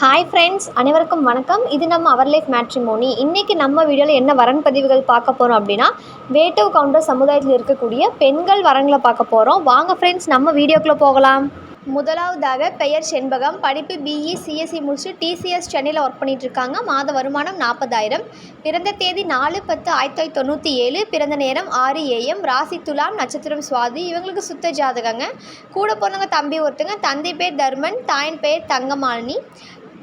Hi friends அனைவருக்கும் வணக்கம். இது நம்ம அவர் லைஃப் மேட்ரிமோனி இன்றைக்கி நம்ம வீடியோவில் என்ன வரன் பதிவுகள் பார்க்க போகிறோம் அப்படின்னா வேட்டவ் கவுண்டர் சமுதாயத்தில் இருக்கக்கூடிய பெண்கள் வரங்களை பார்க்க போகிறோம் வாங்க ஃப்ரெண்ட்ஸ் நம்ம வீடியோக்குள்ளே போகலாம். முதலாவதாக பெயர் செண்பகம். படிப்பு பிஇ சிஎஸ்சி முடிச்சுட்டு டிசிஎஸ் சென்னையில் ஒர்க் பண்ணிட்டு இருக்காங்க. மாத வருமானம் நாற்பதாயிரம். பிறந்த தேதி நாலு பத்து ஆயிரத்தி தொள்ளாயிரத்தி தொண்ணூற்றி ஏழு. பிறந்த நேரம் ஆறு ஏஎம் ராசி துலாம் நட்சத்திரம் சுவாதி. இவங்களுக்கு சுத்த ஜாதகங்க. கூட பிறந்தவங்க தம்பி ஒருத்தங்க. தந்தை பேர் தர்மன். தாயின் பேர் தங்கமாலினி.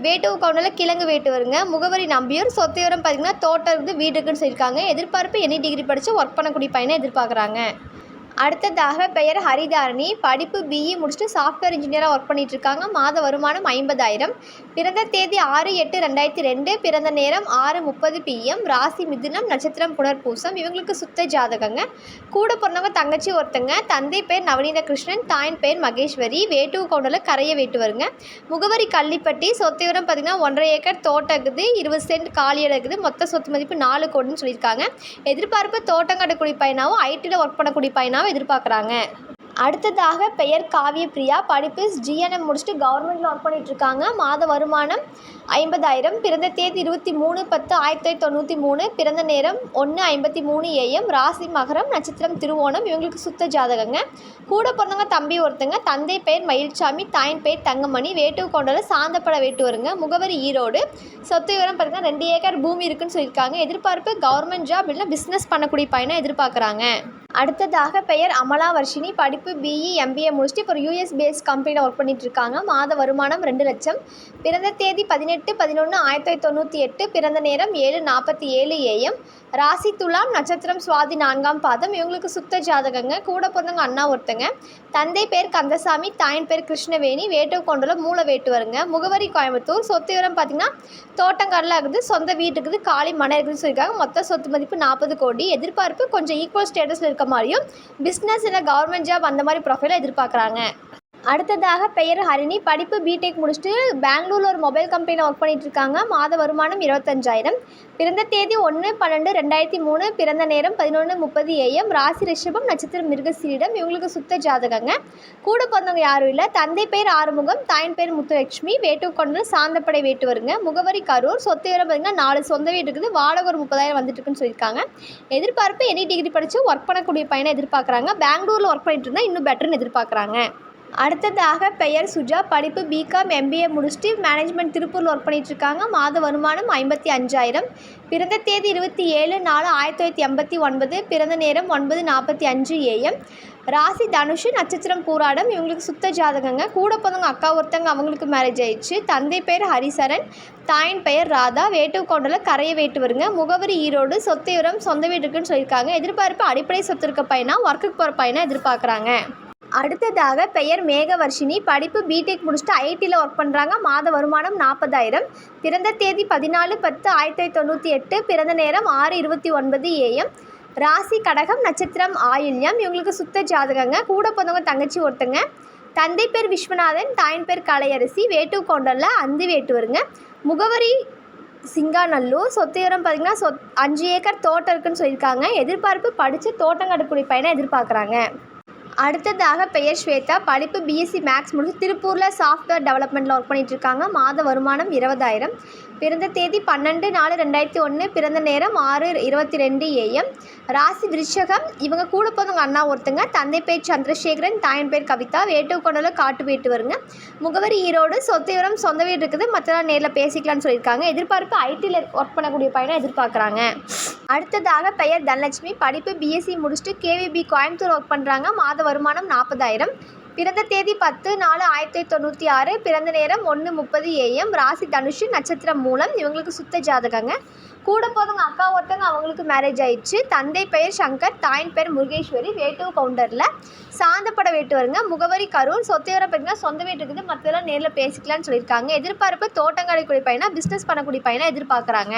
வேட்டு கவுண்டரில் கிழங்கு வேட்டு வருங்க முகவரி நம்பியூர் சொத்தையோரம் பார்த்தீங்கன்னா தோட்டம் இருந்து வீடு இருக்குன்னு சொல்லியிருக்காங்க. எதிர்பார்ப்பு எனி டிகிரி படித்து ஒர்க் பண்ணக்கூடிய பையனை எதிர்பார்க்குறாங்க. அடுத்ததாக பெயர் ஹரிதாரணி. படிப்பு பிஇ முடிச்சுட்டு சாஃப்ட்வேர் இன்ஜினியராக ஒர்க் பண்ணிகிட்ருக்காங்க இருக்காங்க மாத வருமானம் ஐம்பதாயிரம். பிறந்த தேதி ஆறு எட்டு ரெண்டாயிரத்தி ரெண்டு. பிறந்த நேரம் ஆறு முப்பது பிஎம் ராசி மிதுனம் நட்சத்திரம் புனர்பூசம். இவங்களுக்கு சுத்த ஜாதகங்க. கூட பிறந்தவங்க தங்கச்சி ஒருத்தங்க. தந்தை பேர் நவநீத கிருஷ்ணன் தாயின் பேர் மகேஸ்வரி. வேட்டு கவுண்டரில் கரையை வேட்டு வருங்க முகவரி கள்ளிப்பட்டி. சொத்து விவரம் பார்த்திங்கன்னா ஒன்றரை ஏக்கர் தோட்டம் இருக்குது. இருபது சென்ட் காலி இடம் இருக்குது. மொத்த சொத்து மதிப்பு நாலு கோடுன்னு சொல்லியிருக்காங்க. எதிர்பார்ப்பு தோட்டம் கட்டக்கூடிய பையனாகவும் ஐடியில் ஒர்க் பண்ணக்கூடிய பையனாகவும் எதிர்பார்க்குறாங்க. அடுத்ததாக பெயர் காவிய பிரியா படிப்பு ஜிஎன்எம் முடிச்சுட்டு கவர்மெண்ட்டில் ஒர்க் பண்ணிகிட்ருக்காங்க மாத வருமானம் ஐம்பதாயிரம். பிறந்த தேதி இருபத்தி மூணு பத்து ஆயிரத்தி தொள்ளாயிரத்தி தொண்ணூற்றி மூணு. பிறந்த நேரம் ஒன்று ஐம்பத்தி மூணு ஏஎம் ராசி மகரம் நட்சத்திரம் திருவோணம். இவங்களுக்கு சுத்த ஜாதகங்க. கூட பிறந்தவங்க தம்பி ஒருத்தங்க. தந்தை பெயர் மயில்சாமி. தாயின் பெயர் தங்கமணி. வேட்டு கொண்டால சாந்தப்பட வேட்டு வருங்க முகவரி ஈரோடு. சொத்து விவரம் பார்த்தீங்கன்னா ரெண்டு ஏக்கர் பூமி இருக்குன்னு சொல்லியிருக்காங்க. எதிர்பார்ப்பு கவர்மெண்ட் ஜாப் இல்லைன்னா பிஸ்னஸ் பண்ணக்கூடிய பையனை எதிர்பார்க்குறாங்க. அடுத்ததாக பெயர் அமலா வர்ஷினி படிப்பு பிஇ எம்பிஏ முடிச்சுட்டு இப்போ யூஎஸ் பேஸ் கம்பெனியில் ஒர்க் பண்ணிகிட்ருக்காங்க இருக்காங்க. மாத வருமானம் ரெண்டு லட்சம். பிறந்த தேதி பதினெட்டு பதினொன்று ஆயிரத்தி தொள்ளாயிரத்தி தொண்ணூற்றி எட்டு. பிறந்த நேரம் ஏழு நாற்பத்தி ஏழு ஏஎம் ராசி துலாம் நட்சத்திரம் சுவாதி நான்காம் பாதம். இவங்களுக்கு சுத்த ஜாதகங்க. கூட பிறந்தவங்க அண்ணா ஒருத்தங்க. தந்தை பேர் கந்தசாமி தாயின் பேர் கிருஷ்ணவேணி. வேட்டு கொண்டுல மூளை வேட்டு வருங்க முகவரி கோயம்புத்தூர். சொத்து விவரம் பார்த்தீங்கன்னா தோட்டங்காரில் இருக்குது. சொந்த வீடு இருக்குது. காலி மனை இருக்குதுன்னு சொல்லியிருக்காங்க. மொத்த சொத்து மதிப்பு நாற்பது கோடி. எதிர்பார்ப்பு கொஞ்சம் ஈக்குவல் ஸ்டேட்டஸில் இருக்க மாதிரியும் பிஸ்னஸ் இல்லை கவர்மெண்ட் ஜாப் அந்த மாதிரி ப்ரொஃபைலை எதிர்பார்க்குறாங்க. அடுத்ததாக பெயர் ஹரிணி. படிப்பு பிடெக் முடிச்சுட்டு பெங்களூரில் ஒரு மொபைல் கம்பெனியில் ஒர்க் பண்ணிகிட்ருக்காங்க இருக்காங்க. மாத வருமானம் இருபத்தஞ்சாயிரம். பிறந்த தேதி ஒன்று பன்னெண்டு ரெண்டாயிரத்தி மூணு. பிறந்த நேரம் பதினொன்று முப்பது ஏஎம் ராசி ரிஷபம் நட்சத்திரம் மிருகசீரிடம். இவங்களுக்கு சுத்த ஜாதகங்க. கூட பிறந்தவங்க யாரும் இல்லை. தந்தை பேர் ஆறுமுகம் தாயின் பேர் முத்துலட்சுமி. வேட்டு கொண்டு சாந்தப்படை வேட்டு வருங்க முகவரி கரூர். சொத்து விவரம் பார்த்திங்கன்னா நாலு சொந்த வீடு இருக்குது. வாடகை ஒரு முப்பதாயிரம் வந்துட்டு இருக்குன்னு சொல்லியிருக்காங்க. எதிர்பார்ப்பு எனி டிகிரி படித்து ஒர்க் பண்ணக்கூடிய பையனை எதிர்பார்க்குறாங்க. பெங்களூரில் ஒர்க் பண்ணிட்டு இருந்தால் இன்னும் பெட்டர்னு எதிர்பார்க்குறாங்க. அடுத்ததாக பெயர் சுஜா. படிப்பு பிகாம் எம்பிஏ முடிச்சுட்டு மேனேஜ்மெண்ட் திருப்பூரில் ஒர்க் பண்ணிகிட்ருக்காங்க மாத வருமானம் ஐம்பத்தி அஞ்சாயிரம். பிறந்த தேதி இருபத்தி ஏழு நாலு ஆயிரத்தி தொள்ளாயிரத்தி எண்பத்தி ஒன்பது. பிறந்த நேரம் ஒன்பது நாற்பத்தி அஞ்சு ஏஎம் ராசி தனுஷு நட்சத்திரம் பூராடம். இவங்களுக்கு சுத்த ஜாதகங்க. கூட பிறந்தவங்க அக்கா ஒருத்தங்க அவங்களுக்கு மேரேஜ் ஆயிடுச்சு. தந்தை பேர் ஹரிசரன். தாயின் பெயர் ராதா. வேட்டு கொண்டல கரையை வேட்டு வருங்க முகவரி ஈரோடு. சொத்து சொந்த வீடு இருக்குன்னு சொல்லியிருக்காங்க. எதிர்பார்ப்பு அடிப்படை சொத்து இருக்க பையனா ஒர்க்குக்கு போகிற பையனை எதிர்பார்க்குறாங்க. அடுத்ததாக பெயர் மேகவர்ஷினி. படிப்பு பிடெக் முடிச்சுட்டு ஐடியில் ஒர்க் பண்ணுறாங்க மாத வருமானம் நாற்பதாயிரம் பிறந்த தேதி பதினாலு பத்து ஆயிரத்தி தொள்ளாயிரத்தி தொண்ணூற்றி எட்டு. பிறந்த நேரம் ஆறு இருபத்தி ஒன்பது ஏஎம் ராசி கடகம் நட்சத்திரம் ஆயில்யம் இவங்களுக்கு சுத்த ஜாதகங்க. கூட பிறந்தவங்க தங்கச்சி ஒருத்தங்க. தந்தை பேர் விஸ்வநாதன் தாயின் பேர் கலையரசி வேட்டு கொண்டல்ல அந்தி வேட்டுவருங்க. முகவரி சிங்காநல்லூர். சொத்து விவரம் பார்த்திங்கன்னா சொத் அஞ்சு ஏக்கர் தோட்டம் இருக்குன்னு சொல்லியிருக்காங்க. எதிர்பார்ப்பு படித்து தோட்டம் கட்டக்கூடிய பையனை எதிர்பார்க்குறாங்க. அடுத்ததாக பெயர் ஸ்வேதா. படிப்பு பிஎஸ்சி மேக்ஸ் முடிச்சு திருப்பூரில் சாஃப்ட்வேர் டெவலப்மெண்ட்டில் ஒர்க் பண்ணிகிட்ருக்காங்க இருக்காங்க. மாத வருமானம் இருபதாயிரம். பிறந்த தேதி பன்னெண்டு நாலு ரெண்டாயிரத்தி ஒன்று பிறந்த நேரம் ஆறு இருபத்தி ரெண்டு ஏஎம் ராசி விருஷகம் இவங்க கூட போதவங்க அண்ணா ஒருத்தங்க தந்தை பேர் சந்திரசேகரன் தாயின் பேர் கவிதா வேட்டு கொண்டல காட்டு போயிட்டு வருங்க. முகவரி ஈரோடு சொத்து விவரம் சொந்த வீடு இருக்குது மற்றெல்லாம் நேரில் பேசிக்கலாம்னு சொல்லியிருக்காங்க. எதிர்பார்ப்பு ஐடியில் ஒர்க் பண்ணக்கூடிய பையனை எதிர்பார்க்குறாங்க. அடுத்ததாக பெயர் தனலட்சுமி. படிப்பு பிஎஸ்சி முடிச்சுட்டு கேவிபி கோயம்புத்தூர் ஒர்க் பண்ணுறாங்க மாத வருமானம் நாற்பதாயிரம். பிறந்த தேதி பத்து நாலு ஆயிரத்தி தொண்ணூற்றி ஆறு பிறந்த நேரம் ஒன்று முப்பது ஏஎம் ராசி தனுஷு நட்சத்திரம் மூலம். இவங்களுக்கு சுத்த ஜாதகங்க. கூட போதவங்க அக்கா ஒருத்தவங்க அவங்களுக்கு மேரேஜ் ஆயிடுச்சு. தந்தை பெயர் சங்கர் தாயின் பெயர் முருகேஸ்வரி வேட்டு கவுண்டரில் சாந்தப்பட வேட்டு வருங்க முகவரி கரூர். சொத்து வர பார்த்தீங்கன்னா சொந்த வீட்டு இருக்குது. மற்றதெல்லாம் நேரில் பேசிக்கலாம்னு சொல்லியிருக்காங்க. எதிர்பார்ப்பு தோட்டங்காடி பையனா பிஸ்னஸ் பண்ணக்கூடிய பையனா எதிர்பார்க்குறாங்க.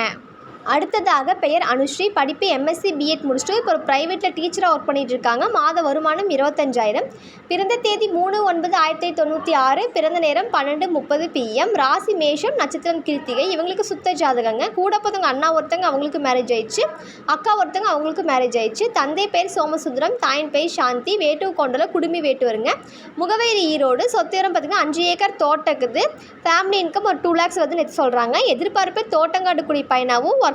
அடுத்ததாக பெயர் அனுஸ்ரீ. படிப்பு எம்எஸ்சி பிஎட் முடிச்சுட்டு இப்போ ஒரு ப்ரைவேட்டில் டீச்சராக ஒர்க் பண்ணிகிட்டு இருக்காங்க. மாத வருமானம் இருபத்தஞ்சாயிரம். பிறந்த தேதி மூணு ஒன்பது ஆயிரத்தி தொண்ணூற்றி ஆறு. பிறந்த நேரம் பன்னெண்டு முப்பது பிஎம் ராசி மேஷம் நட்சத்திரம் கிருத்திகை. இவங்களுக்கு சுத்த ஜாதகங்க. கூட பிறந்தவங்க அண்ணா ஒருத்தங்க அவங்களுக்கு மேரேஜ் ஆயிடுச்சு. அக்கா ஒருத்தங்க அவங்களுக்கு மேரேஜ் ஆயிடுச்சு. தந்தை பேர் சோமசுந்தரம் தாயின் பேர் சாந்தி. வேட்டு கொண்டல குடுமி வேட்டுவருங்க. முகவரி ஈரோடு. சொத்துரம் பார்த்திங்கன்னா அஞ்சு ஏக்கர் தோட்டக்குது. ஃபேமிலி இன்கம் ஒரு டூ லேக்ஸ் வந்து நேற்று சொல்கிறாங்க எதிர்பார்ப்பு தோட்டங்காடு குடி பையனாகவும் ஒர்க்